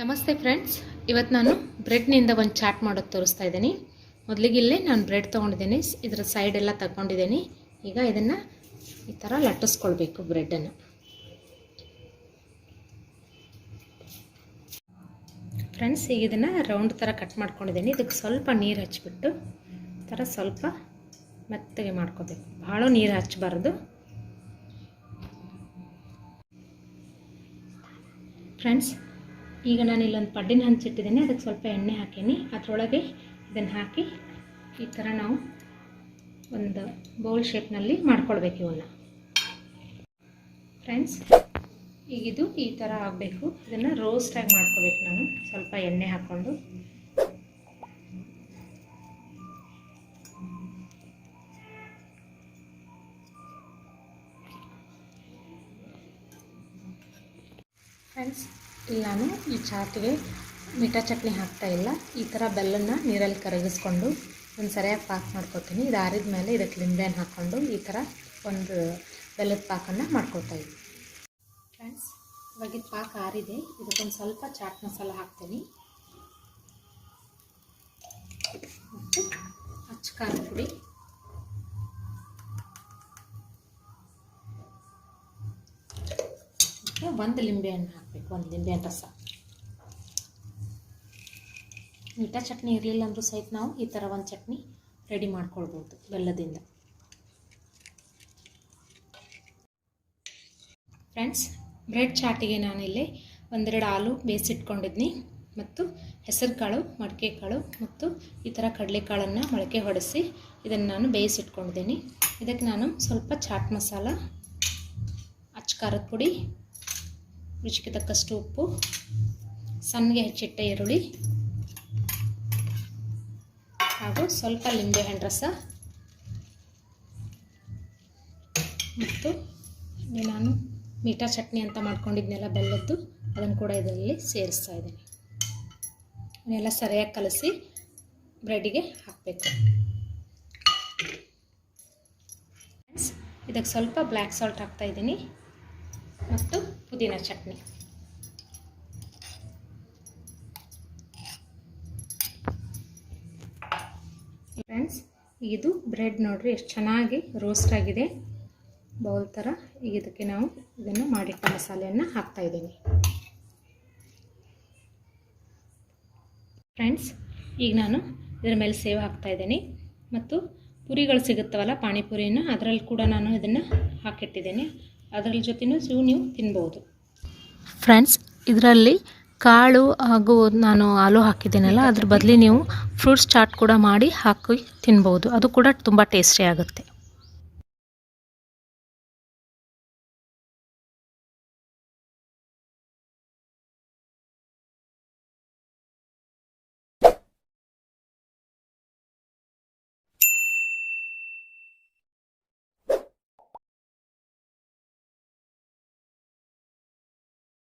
ನಮಸ್ತೆ ಫ್ರೆಂಡ್ಸ್. ಇವತ್ತು ನಾನು ಬ್ರೆಡ್ನಿಂದ ಒಂದು ಚಾಟ್ ಮಾಡೋದು ತೋರಿಸ್ತಾ ಇದ್ದೀನಿ. ಮೊದಲಿಗೆ ಇಲ್ಲೇ ನಾನು ಬ್ರೆಡ್ ತೊಗೊಂಡಿದ್ದೀನಿ. ಇದರ ಸೈಡ್ ಎಲ್ಲ ತಗೊಂಡಿದ್ದೀನಿ. ಈಗ ಇದನ್ನು ಈ ಥರ ಲಟ್ಟಿಸ್ಕೊಳ್ಬೇಕು ಬ್ರೆಡ್ಡನ್ನು ಫ್ರೆಂಡ್ಸ್, ಈಗ ಇದನ್ನು ರೌಂಡ್ ಥರ ಕಟ್ ಮಾಡ್ಕೊಂಡಿದ್ದೀನಿ. ಇದಕ್ಕೆ ಸ್ವಲ್ಪ ನೀರು ಹಚ್ಚಿಬಿಟ್ಟು ಥರ ಸ್ವಲ್ಪ ಮೆತ್ತಗೆ ಮಾಡ್ಕೋಬೇಕು. ಭಾಳ ನೀರು ಹಚ್ಚಬಾರ್ದು. ಫ್ರೆಂಡ್ಸ್ ಈಗ ನಾನು ಇಲ್ಲೊಂದು ಪಡ್ಡಿನ ಹಂಚಿಟ್ಟಿದ್ದೀನಿ ಅದಕ್ಕೆ ಸ್ವಲ್ಪ ಎಣ್ಣೆ ಹಾಕೀನಿ. ಅದರೊಳಗೆ ಇದನ್ನು ಹಾಕಿ ಈ ಥರ ನಾವು ಒಂದು ಬೌಲ್ ಶೇಪ್ನಲ್ಲಿ ಮಾಡ್ಕೊಳ್ಬೇಕು ಇವನ್ನ ಫ್ರೆಂಡ್ಸ್ ಈಗಿದು ಈ ಥರ ಆಗಬೇಕು. ಇದನ್ನು ರೋಸ್ಟಾಗಿ ಮಾಡ್ಕೋಬೇಕು ನಾನು ಸ್ವಲ್ಪ ಎಣ್ಣೆ ಹಾಕ್ಕೊಂಡು. ಫ್ರೆಂಡ್ಸ್ ನಾನು ಈ ಚಾಟಿಗೆ ಮಿಠಾ ಚಟ್ನಿ ಹಾಕ್ತಾ ಇಲ್ಲ. ಈ ಥರ ಬೆಲ್ಲನ ನೀರಲ್ಲಿ ಕರಗಿಸ್ಕೊಂಡು ಒಂದು ಸರಿಯಾಗಿ ಪಾಕ್ ಮಾಡ್ಕೊತೀನಿ. ಇದು ಆರಿದ ಮೇಲೆ ಇದಕ್ಕೆ ಲಿಂಬೆಹಣ್ಣು ಹಾಕ್ಕೊಂಡು ಈ ಥರ ಒಂದು ಬೆಲ್ಲದ ಪಾಕನ್ನು ಮಾಡ್ಕೊತಾ ಇದ್ದೀನಿ. ಫ್ರೆಂಡ್ಸ್ ಇವಾಗಿನ ಪಾಕ ಆರಿದೆ. ಇದಕ್ಕೊಂದು ಸ್ವಲ್ಪ ಚಾಟ್ ಮಸಾಲ ಹಾಕ್ತೀನಿ. ಮತ್ತು ಅಚ್ಚ ಖಾರದ ಪುಡಿ. ಒಂದು ಲಿಂಬೆಹಣ್ಣು ಹಾಕಬೇಕು, ಒಂದು ಲಿಂಬೆಹಣ್ಣು ರಸ. ಮಿಠಾ ಚಟ್ನಿ ಇರಲಿಲ್ಲ ಅಂದರೂ ಸಹಿತ ನಾವು ಈ ಥರ ಒಂದು ಚಟ್ನಿ ರೆಡಿ ಮಾಡ್ಕೊಳ್ಬೋದು ಬೆಲ್ಲದಿಂದ. ಫ್ರೆಂಡ್ಸ್ ಬ್ರೆಡ್ ಚಾಟಿಗೆ ನಾನಿಲ್ಲಿ ಒಂದೆರಡು ಹಾಲು ಬೇಯಿಸಿಟ್ಕೊಂಡಿದ್ನಿ ಮತ್ತು ಹೆಸರು ಕಾಳು ಮಡಿಕೆ ಕಾಳು ಮತ್ತು ಈ ಥರ ಕಡಲೆಕಾಳನ್ನು ಮೊಳಕೆ ಹೊಡೆಸಿ ಇದನ್ನು ನಾನು ಬೇಯಿಸಿಟ್ಕೊಂಡಿದ್ದೀನಿ. ಇದಕ್ಕೆ ನಾನು ಸ್ವಲ್ಪ ಚಾಟ್ ಮಸಾಲ, ಅಚ್ಚ ಖಾರದ ಪುಡಿ ರುಚಿಗೆ ತಕ್ಕಷ್ಟು ಉಪ್ಪು ಸಣ್ಣಗೆ ಹೆಚ್ಚಿಟ್ಟ ಈರುಳ್ಳಿ, ಹಾಗೂ ಸ್ವಲ್ಪ ಲಿಂಬೆಹಣ್ಣು ರಸ ಮತ್ತು ನಾನು ಮೀಠಾ ಚಟ್ನಿ ಅಂತ ಮಾಡ್ಕೊಂಡಿದ್ನೆಲ್ಲ ಬೆಲ್ಲದ್ದು, ಅದನ್ನು ಕೂಡ ಇದರಲ್ಲಿ ಸೇರಿಸ್ತಾ ಇದ್ದೀನಿ. ಅದನ್ನೆಲ್ಲ ಸರಿಯಾಗಿ ಕಲಸಿ ಬ್ರೆಡ್ಗೆ ಹಾಕಬೇಕು. ಇದಕ್ಕೆ ಸ್ವಲ್ಪ ಬ್ಲ್ಯಾಕ್ ಸಾಲ್ಟ್ ಹಾಕ್ತಾ ಇದ್ದೀನಿ. ಮತ್ತು ಪುದೀನ ಚಟ್ನಿ. ಫ್ರೆಂಡ್ಸ್, ಇದು ಬ್ರೆಡ್ ನೋಡ್ರಿ, ಎಷ್ಟು ಚೆನ್ನಾಗಿ ರೋಸ್ಟ್ ಆಗಿದೆ. ಬೌಲ್ ಥರ ಈಗ ಇದಕ್ಕೆ ನಾವು ಇದನ್ನು ಮಾಡಿಟ್ಟ ಮಸಾಲೆಯನ್ನು ಹಾಕ್ತಾ ಇದ್ದೀನಿ ಫ್ರೆಂಡ್ಸ್, ಈಗ ನಾನು ಇದರ ಮೇಲೆ ಸೇವ್ ಹಾಕ್ತಾ ಇದ್ದೀನಿ. ಮತ್ತು ಪುರಿಗಳು ಸಿಗುತ್ತವಲ್ಲ, ಪಾನಿಪುರಿನ, ಅದರಲ್ಲಿ ಕೂಡ ನಾನು ಇದನ್ನು ಹಾಕಿಟ್ಟಿದ್ದೀನಿ. ಅದರಲ್ಲಿ ಸಿವು ನೀವು ತಿನ್ಬೋದು. ಫ್ರೆಂಡ್ಸ್, ಇದರಲ್ಲಿ ಕಾಳು ಹಾಗೂ ನಾನು ಹಾಲು ಹಾಕಿದ್ದೀನಲ್ಲ, ಅದ್ರ ಬದಲಿ ನೀವು ಫ್ರೂಟ್ಸ್ ಚಾಟ್ ಕೂಡ ಮಾಡಿ ಹಾಕಿ ತಿನ್ಬೋದು. ಅದು ಕೂಡ ತುಂಬ ಟೇಸ್ಟಿ ಆಗುತ್ತೆ.